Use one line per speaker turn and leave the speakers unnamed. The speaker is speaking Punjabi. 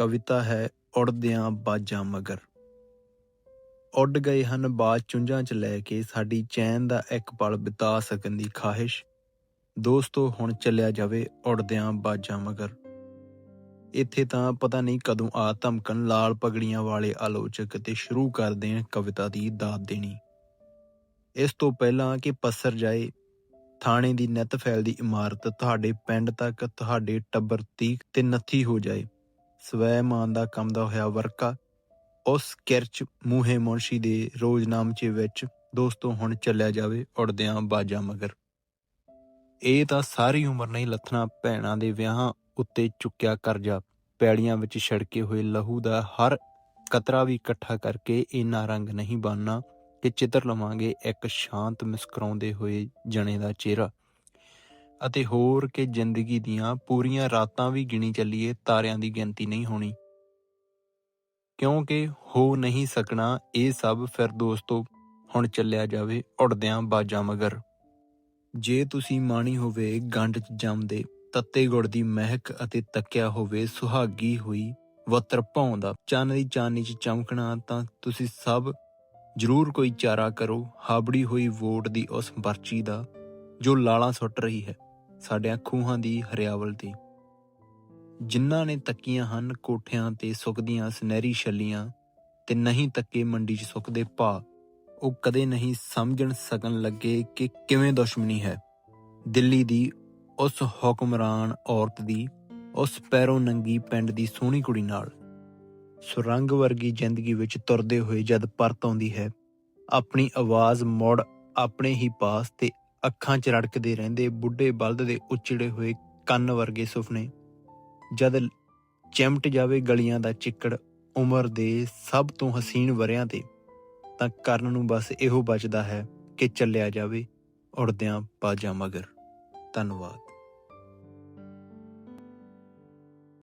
ਕਵਿਤਾ ਹੈ, ਉੜਦਿਆਂ ਬਾਜਾਂ ਮਗਰ। ਉੱਡ ਗਏ ਹਨ ਬਾਜ ਚੁੰਝਾਂ 'ਚ ਲੈ ਕੇ, ਸਾਡੀ ਚੈਨ ਦਾ ਇੱਕ ਪਲ ਬਿਤਾ ਸਕਣ ਦੀ ਖਾਹਿਸ਼। ਦੋਸਤੋ, ਹੁਣ ਚੱਲਿਆ ਜਾਵੇ ਉੜਦਿਆਂ ਬਾਜਾਂ ਮਗਰ। ਇੱਥੇ ਤਾਂ ਪਤਾ ਨਹੀਂ ਕਦੋਂ ਆ ਧਮਕਣ, ਲਾਲ ਪਗੜੀਆਂ ਵਾਲੇ ਆਲੋਚਕ ਤੇ ਸ਼ੁਰੂ ਕਰ ਦੇਣ ਕਵਿਤਾ ਦੀ ਦਾਤ ਦੇਣੀ। ਇਸ ਤੋਂ ਪਹਿਲਾਂ ਕਿ ਪਸਰ ਜਾਏ, ਥਾਣੇ ਦੀ ਨੱਤ ਫੈਲਦੀ ਇਮਾਰਤ ਤੁਹਾਡੇ ਪਿੰਡ ਤੱਕ, ਤੁਹਾਡੇ ਟੱਬਰ ਤੀਕ ਤੇ ਨੱਥੀ ਹੋ ਜਾਏ। ਸਵੈਮਾਨ ਦਾ ਕੰਮ ਦਾ ਹੋਇਆ ਵਰਕਾ। ਉਸ ਕਿਰਚ ਮੂਹੇ ਮੁਨਸ਼ੀ ਦੇ ਰੋਜ਼ਨਾਮਚੇ ਵਿੱਚ, ਦੋਸਤੋ, ਹੁਣ ਚੱਲਿਆ ਜਾਵੇ ਉੜਦਿਆਂ ਬਾਜਾਂ ਮਗਰ। ਇਹ ਤਾਂ ਸਾਰੀ ਉਮਰ ਨਹੀਂ, ਲੱਥਣਾ ਭੈਣਾਂ ਦੇ ਵਿਆਹਾਂ ਉੱਤੇ ਚੁੱਕਿਆ ਕਰਜ਼ਾ, ਪੈੜੀਆਂ ਵਿੱਚ ਛੜਕੇ ਹੋਏ ਲਹੂ ਦਾ ਹਰ ਕਤਰਾ ਵੀ ਇਕੱਠਾ ਕਰਕੇ ਇੰਨਾ ਰੰਗ ਨਹੀਂ ਬਣਨਾ ਕਿ ਚਿੱਤਰ ਲਵਾਂਗੇ ਇੱਕ ਸ਼ਾਂਤ, ਮੁਸਕਰਾਉਂਦੇ ਹੋਏ ਜਣੇ ਦਾ ਚਿਹਰਾ। ਅਤੇ ਹੋਰ ਕਿ ਜ਼ਿੰਦਗੀ ਦੀਆਂ ਪੂਰੀਆਂ ਰਾਤਾਂ ਵੀ ਗਿਣੀ ਚੱਲੀਏ, ਤਾਰਿਆਂ ਦੀ ਗਿਣਤੀ ਨਹੀਂ ਹੋਣੀ। ਕਿਉਂਕਿ ਹੋ ਨਹੀਂ ਸਕਣਾ ਇਹ ਸਭ ਫਿਰ ਦੋਸਤੋ, ਹੁਣ ਚੱਲਿਆ ਜਾਵੇ ਉੜਦਿਆਂ ਬਾਜਾਂ ਮਗਰ। ਜੇ ਤੁਸੀਂ ਮਾਣੀ ਹੋਵੇ ਗੰਢ 'ਚ ਜੰਮਦੇ, ਤੱਤੇ ਗੁੜ ਦੀ ਮਹਿਕ ਅਤੇ ਤੱਕਿਆ ਹੋਵੇ ਸੁਹਾਗੀ ਹੋਈ ਵਤਰ ਭੌਂਦਾ ਚੰਨ ਦੀ ਚਾਨੀ 'ਚ ਚਮਕਣਾ, ਤਾਂ ਤੁਸੀਂ ਸਭ ਜ਼ਰੂਰ ਕੋਈ ਚਾਰਾ ਕਰੋ, ਹਾਬੜੀ ਹੋਈ ਵੋਟ ਦੀ ਉਸ ਪਰਚੀ ਦਾ, ਜੋ ਲਾਲਾਂ ਸੁੱਟ ਰਹੀ ਹੈ। ਸਾਡਿਆਂ ਖੂਹਾਂ ਦੀ ਹਰਿਆਵਲ ਤੇ। ਜਿਨ੍ਹਾਂ ਨੇ ਤੱਕੀਆਂ ਹਨ ਕੋਠਿਆਂ ਤੇ ਸੁੱਕਦੀਆਂ ਸੁਨਹਿਰੀ ਛੱਲੀਆਂ ਤੇ ਨਹੀਂ ਤੱਕੇ ਮੰਡੀ 'ਚ ਸੁੱਕਦੇ ਭਾ ਉਹ ਕਦੇ ਨਹੀਂ ਸਮਝਣ ਸਕਣ ਲੱਗੇ ਕਿ ਕਿਵੇਂ ਦੁਸ਼ਮਣੀ ਹੈ। ਦਿੱਲੀ ਦੀ ਉਸ ਹੁਕਮਰਾਨ ਔਰਤ ਦੀ, ਉਸ ਪੈਰੋਂ ਨੰਗੀ ਪਿੰਡ ਦੀ ਸੋਹਣੀ ਕੁੜੀ ਨਾਲ। ਸੁਰੰਗ ਵਰਗੀ ਜ਼ਿੰਦਗੀ ਵਿੱਚ ਤੁਰਦੇ ਹੋਏ ਜਦ ਪਰਤ ਆਉਂਦੀ ਹੈ, ਆਪਣੀ ਆਵਾਜ਼ ਮੋੜ ਆਪਣੇ ਹੀ ਪਾਸ ਤੇ ਅੱਖਾਂ 'ਚ ਰੜਕਦੇ ਰਹਿੰਦੇ, ਬੁੱਢੇ ਬਲਦ ਦੇ ਉਚੜੇ ਹੋਏ ਕੰਨ ਵਰਗੇ ਸੁਪਨੇ ਜਦ ਚਿਮਟ ਜਾਵੇ ਗਲੀਆਂ ਦਾ ਚਿੱਕੜ, ਉਮਰ ਦੇ ਸਭ ਤੋਂ ਹਸੀਨ ਵਰਿਆਂ ਤੇ, ਤਾਂ ਕਰਨ ਨੂੰ ਬਸ ਇਹੋ ਬਚਦਾ ਹੈ ਕਿ ਚੱਲਿਆ ਜਾਵੇ ਉੜਦਿਆਂ ਬਾਜਾਂ ਮਗਰ। ਧੰਨਵਾਦ।